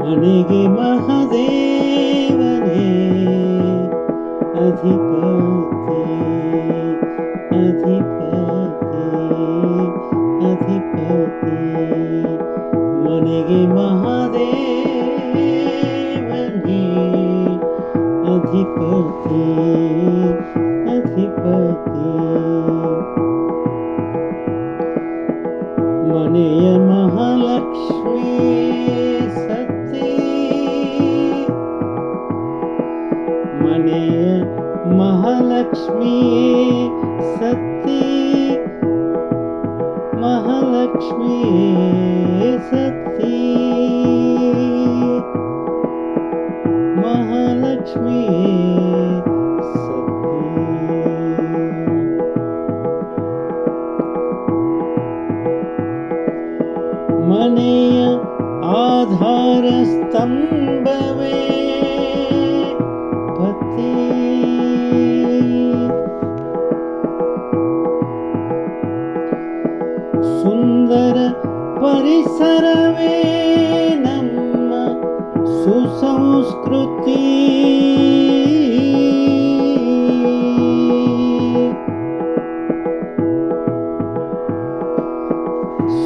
ಮನೆಗೆ ಮಹದೇವನೇ ಅಧಿಪತಿ ಅಧಿಪತಿ ಅಧಿಪತಿ ಮನೆಗೆ ಮಹಾದೇವನೇ ಅಧಿಪತಿ ಅಧಿಪತಿ महालक्ष्मी सती। मनय महालक्ष्मी सती। महालक्ष्मी सती। अनेय आधारस्तम्भवे पते। सुन्दर परिसरवे नम सुसंस्कृति।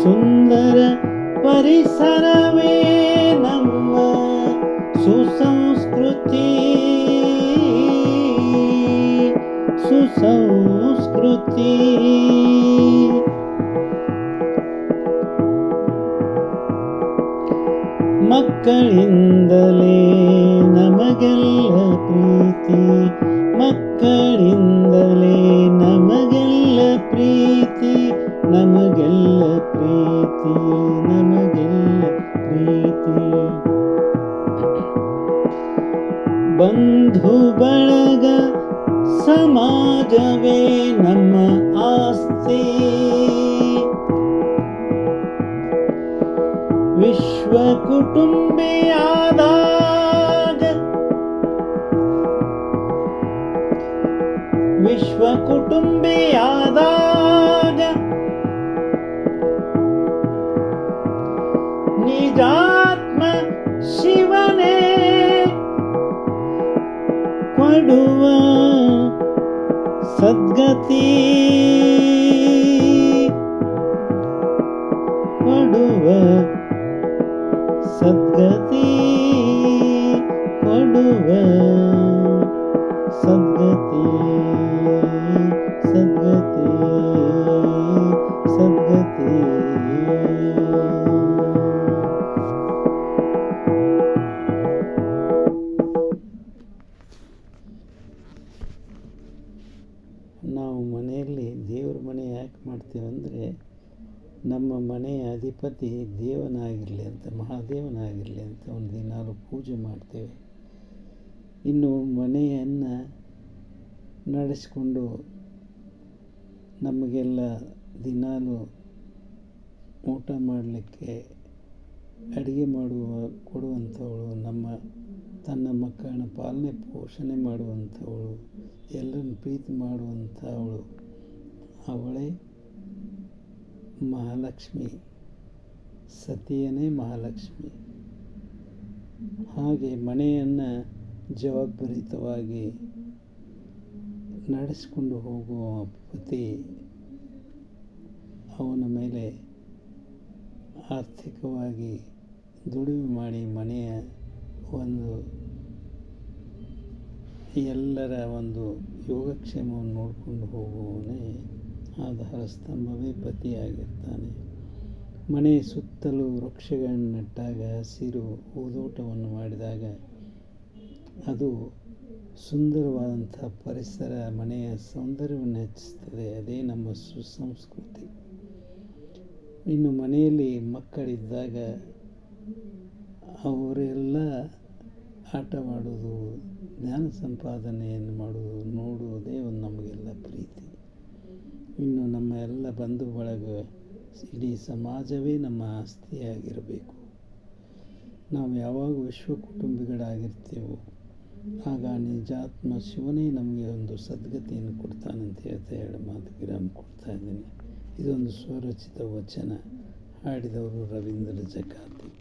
சுந்தர ಪರಿಸರವೇ ನಮ್ಮ ಸುಸಂಸ್ಕೃತಿ. ಸುಸಂಸ್ಕೃತಿ. ಮಕ್ಕಳಿಂದಲೇ ನಮಗೆಲ್ಲ ಪ್ರೀತಿ. ಮಕ್ಕಳಿಂದಲೇ ಬಂಧು ಬಳಗ ಸಮಾಜವೇ ನಮ್ಮ ಆಸ್ತಿ ವಿಶ್ವ ಕುಟುಂಬಿಯಾದಾಗ ವಿಶ್ವ ಕುಟುಂಬಿಯಾದಾಗ ನಿಜಾತ್ಮ ಶಿವನೇ ಕೊಡುವ ಸದ್ಗತಿ. ನಾವು ಮನೆಯಲ್ಲಿ ದೇವ್ರ ಮನೆ ಯಾಕೆ ಮಾಡ್ತೀವಿ ಅಂದರೆ, ನಮ್ಮ ಮನೆಯ ಅಧಿಪತಿ ದೇವನಾಗಿರಲಿ ಅಂತ, ಮಹಾದೇವನಾಗಿರಲಿ ಅಂತ ಒಂದು ದಿನಾಲು ಪೂಜೆ ಮಾಡ್ತೇವೆ. ಇನ್ನು ಮನೆಯನ್ನು ನಡೆಸಿಕೊಂಡು ನಮಗೆಲ್ಲ ದಿನಾಲು ಊಟ ಮಾಡಲಿಕ್ಕೆ ಅಡುಗೆ ಮಾಡುವ, ಕೊಡುವಂಥವಳು ನಮ್ಮ, ತನ್ನ ಮಕ್ಕಳನ್ನ ಪಾಲನೆ ಪೋಷಣೆ ಮಾಡುವಂಥವಳು ಪ್ರೀತಿ ಮಾಡುವಂಥವಳು. ಅವಳೇ ಮಹಾಲಕ್ಷ್ಮಿ. ಸತಿಯನೇ ಮಹಾಲಕ್ಷ್ಮಿ. ಹಾಗೆ ಮನೆಯನ್ನು ಜವಾಬ್ದಾರಿತವಾಗಿ ನಡೆಸಿಕೊಂಡು ಹೋಗುವ ಪತಿ ಅವನ ಮೇಲೆ ಆರ್ಥಿಕವಾಗಿ ದುಡಿಮೆ ಮಾಡಿ ಮನೆಯ ಒಂದು ಎಲ್ಲರ ಒಂದು ಯೋಗಕ್ಷೇಮವನ್ನು ನೋಡಿಕೊಂಡು ಹೋಗುವವನೇ ಆಧಾರ ಸ್ತಂಭವೇ ಪತಿಯಾಗಿರ್ತಾನೆ. ಮನೆಯ ಸುತ್ತಲೂ ವೃಕ್ಷಗಳನ್ನು ನೆಟ್ಟಾಗ ಹಸಿರು ಹೂದೋಟವನ್ನು ಮಾಡಿದಾಗ ಅದು ಸುಂದರವಾದಂಥ ಪರಿಸರ ಮನೆಯ ಸೌಂದರ್ಯವನ್ನು ಹೆಚ್ಚಿಸ್ತದೆ. ಅದೇ ನಮ್ಮ ಸುಸಂಸ್ಕೃತಿ. ಇನ್ನು ಮನೆಯಲ್ಲಿ ಮಕ್ಕಳಿದ್ದಾಗ ಅವರೆಲ್ಲ ಆಟವಾಡೋದು ಜ್ಞಾನ ಸಂಪಾದನೆಯನ್ನು ಮಾಡುವುದು, ನೋಡುವುದೇ ಒಂದು ನಮಗೆಲ್ಲ ಪ್ರೀತಿ. ಇನ್ನು ನಮ್ಮ ಎಲ್ಲ ಬಂಧು ಬಳಗ ಇಡೀ ಸಮಾಜವೇ ನಮ್ಮ ಆಸ್ತಿಯಾಗಿರಬೇಕು. ನಾವು ಯಾವಾಗ ವಿಶ್ವ ಕುಟುಂಬಿಗಳಾಗಿರ್ತೀವೋ ಆಗ ನಿಜಾತ್ಮ ಶಿವನೇ ನಮಗೆ ಒಂದು ಸದ್ಗತಿಯನ್ನು ಕೊಡ್ತಾನಂತ ಹೇಳ್ತಾ ಎರಡು ಮಾತು ವಿರಾಮ ಕೊಡ್ತಾ ಇದ್ದೀನಿ. ಇದೊಂದು ಸ್ವರಚಿತ ವಚನ ಹಾಡಿದವರು ರವೀಂದ್ರ ಜಕಾತಿ.